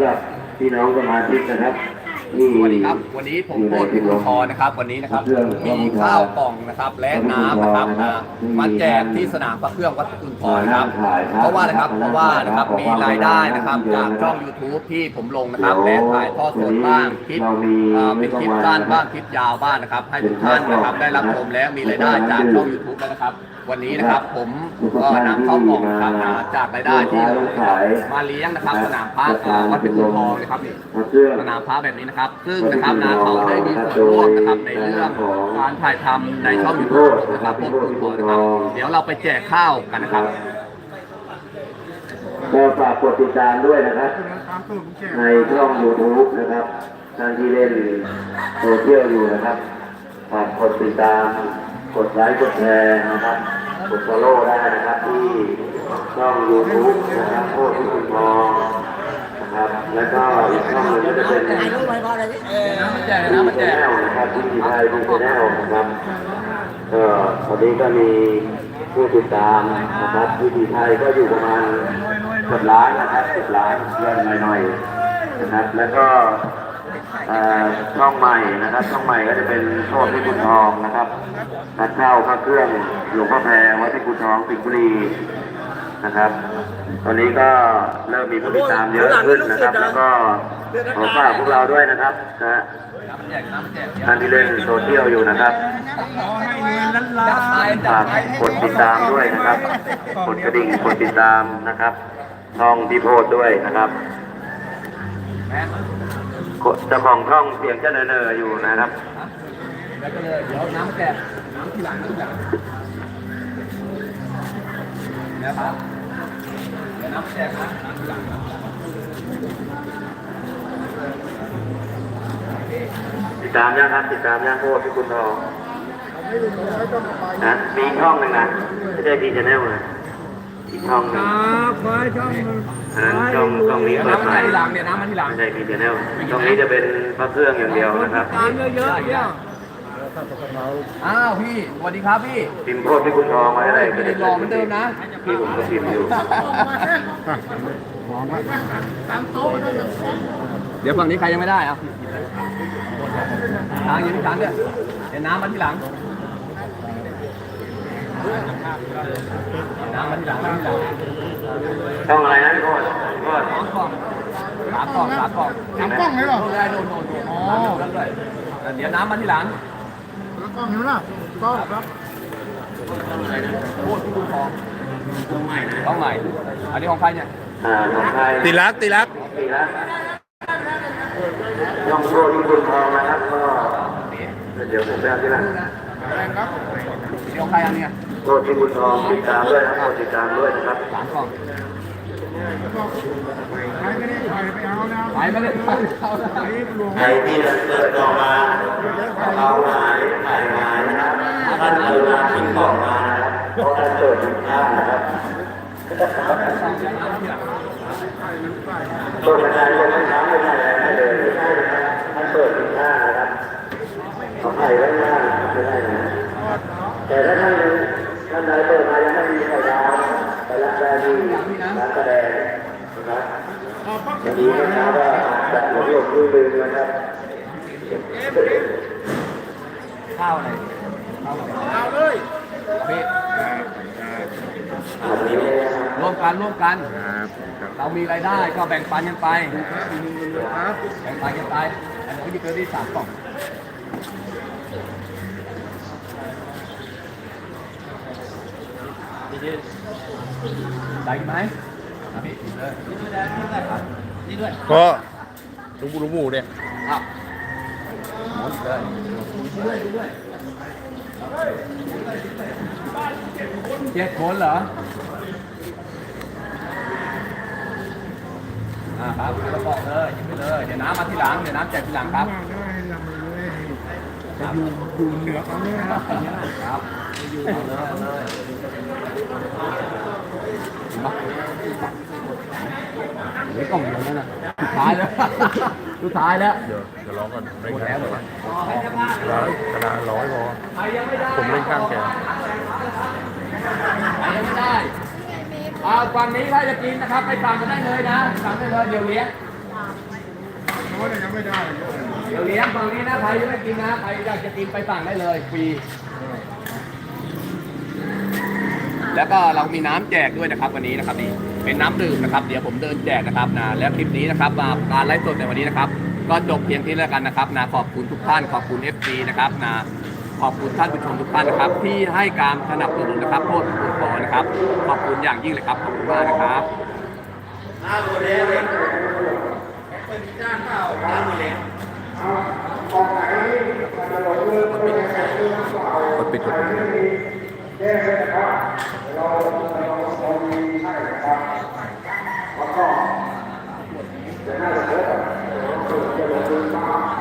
เอ่อสำหรับพี่น้องสมาชิกนะครับที่สวัสดีครับ วันนี้ผมโคตรพิมพ์พรนะครับ วันนี้นะครับ มีข้าวกล่องนะครับ และน้ำนะครับอ่ามาแจกที่สนามพระเครื่องวัดกุนพรนะครับ เพราะว่าอะไรครับ เพราะว่านะครับ มีรายได้นะครับ จากช่อง YouTube ที่ผมลงนะครับ และถ่ายทอดสดบ้าง คลิปอ่าเป็นคลิปสั้นบ้าง คลิปยาวบ้างนะครับ ให้ทุกท่านนะครับ ได้รับชมและมีรายได้จากช่อง YouTube แล้วนะครับ วันนี้นะครับผมก็นำข้าวกล่องนะครับมาจากรายได้ที่เรามาเลี้ยงนะครับ สนามพระวัดกุนพรนะครับนี่สนามพระแบบนี้นะครับ ซึ่งนะครับนาเขาได้มีส่วนร่วมนะครับในเรื่องการถ่ายทำในช่องยูทูบนะครับพวกคุณพอนะครับ เดี๋ยวเราไปแจกข้าวกันนะครับก็ฝากกดติดตามด้วยนะครับ ในช่อง YouTube นะครับท่านที่เล่นโซเชียลอยู่นะครับฝากกดติดตาม กดไลค์กดแชร์นะครับ กด follow ได้นะครับที่ช่อง YouTube นะครับโคตรคุณทองนะครับ แล้วก็อีกช่องหนึงก็จะเป็นน้ำมแจกน้ำมาแนลนะครับที่มีไทยมีแนลนะครับก็ตอนนี้ก็มีผู้ติดตามนะครับที่ดีไทยก็อยู่ประมาณสิบล้านนะครับสิบล้านเรื่องหน่อยๆนะครับ แล้วก็ ช่องใหม่นะครับ ช่องใหม่ก็จะเป็นโชคที่คุณทองนะครับนัดเข้าเข้าเครื่องหลวงพ่อแพรวัดที่คุณทองสิงห์บุรีนะครับ ตอนนี้ก็เริ่มมีผู้ติดตามเยอะขึ้นนะครับ แล้วก็ขอฝากพวกเราด้วยนะครับนะฮะท่านที่เล่นโซเชียลอยู่นะครับฝากกดติดตามด้วยนะครับ กดกระดิ่งกดติดตามนะครับช่องพี่โพดด้วยนะครับ เจ้าของช่องเสียงเจ้าเนอๆอยู่นะครับ แล้วก็เลยเดี๋ยวน้ำมาแจกน้ำที่หลังที่หลังนะครับเดี๋ยวน้ำมาแจกนะน้ำที่หลังติดตามยังครับติดตามยังโพดพี่คุณทองนะมีช่องหนึ่งนะไม่ใช่พีชแนลนะ อีกช่องหนึ่งคอยช่องมันอันนั้นช่องช่องนี้เดี๋ยวเปิดน้ำใหมาม่ที่หลังเดี๋ยวน้ำมาที่หลังไม่ใช่พีชแนลช่องนี้จะเป็นพระเครื่องอย่างเดียวนะครับตามเยอะๆเนี่ยอ้าวพี่สวัสดีครับพี่พิมพ์โพดพี่คุณทองมาได้ไม่ได้รอเหมือนเดิมนะพี่ผมก็พิมพ์อยู่เดี๋ยวฝั่งนี้ใครยังไม่ได้เอาทางยืนที่ทางเนี่ยเดี๋ยวน้ำมาที่หลังเดี๋ยวน้ำมาที่หลังมาที่หลัง ช่องอะไรนะพี่โพดพี่โพดสามกล่องสามกล่องสามกล่องสามกล้องเลยเหรอโน่นได้โน่นโน่นโน่นอ๋อด้วยเดี๋ยวน้ำมาที่หลังสามกล้องเห็นไหมล่ะกล้องครับโคตรที่คุณทองต้องใหม่ต้องใหม่ อันนี้ของใครเนี่ยอ่าของใครติรักติรักปีละย่องโชคที่คุณทองนะครับก็เดี๋ยวผมไปเอาที่นั่นอันนี้ของใครอันเนี้ย โชคที่คุณทองติดตามด้วยนะครับติดตามด้วยนะครับสามกล่องใครไม่ได้ใครไปเอานะไปไม่ได้ไปเอาได้ใครที่เกิดออกมาเอาหายถ่ายหายนะครับท่านเวลาทิ้งกล่องมานะครับเพราะท่านเกิดผิดพลาดนะครับโทษประชาชนไม่ทำไม่ได้อะไรเลยไม่ได้นะครับท่านเปิดผิดพลาดนะครับเอาไผ่ไว้หน้าไม่ได้นะ แต่ถ้าท่านท่านใดเปิดมายังไม่มีไข่ดาวไปรับได้ที่ร้านแสดง นะครับวันนี้นะครับว่าจัดระเบียบรื่นเริงนะครับข้าวอะไรข้าวเลยพี่ครับร่วมกันร่วมกัน เรามีรายได้ก็แบ่งปันกันไปแบ่งปันกันไปอันนี้ก็จะเกิดที่สามกล่องได้ไหม นี่ด้วยก็ลุงบูลุงบูเนี่ยอ้าวหมดเลยด้วยด้วยเจ็ดคนเหรออ่าครับกระบอกเลยหยิบไปเลย เดี๋ยวน้ำมาทีหลัง เดี๋ยวน้ำแจกทีหลังครับว่าได้ลำเลยจะอยู่อยู่เหนือเขาเลยนะครับครับอยู่เอาเลยเอาเลยมาเดี๋ยวกล่องเดียวนั่นน่ะสุดท้ายแล้วสุดท้ายแล้ว เดี๋ยวเดี๋ยวร้องก่อนเร่งหมดข้าแล้วงหมดแกแล้วร้อยกระดาษร้อยพอผมเร่งข้างแกไปยังไม่ได้อ่าฝั่งนี้ถ้าจะกินนะครับ ไปสั่งกันได้เลยนะ สั่งได้เลยเดี๋ยวเลี้ยงโน้ตยังไม่ได้เลยเดี๋ยวเลี้ยงฝั่งนี้นะใครยังไม่กินนะใครอยากจะกินไปสั่งได้เลยฟรี แล้วก็เรามีน้ำแจกด้วยนะครับวันนี้นะครับนี่ เป็นน้ำดื่มนะครับ เดี๋ยวผมเดินแจกนะครับนะแล้วคลิปนี้นะครับมาการไลฟ์สดในวันนี้นะครับ ก็จบเพียงที่แล้วกันนะครับนะขอบคุณทุกท่านขอบคุณ FC นะครับนะขอบคุณท่านผู้ชมทุกท่านนะครับ ที่ให้การสนับสนุนนะครับโทษคุณขอนะครับ ขอบคุณอย่างยิ่งเลยครับขอบคุณมากนะครับกดปิดกดปิด แก้เลยนะครับเราเราเรามีให้นะครับแล้วก็จะาห้เยอะเดี๋ยเราจะลงทุนมา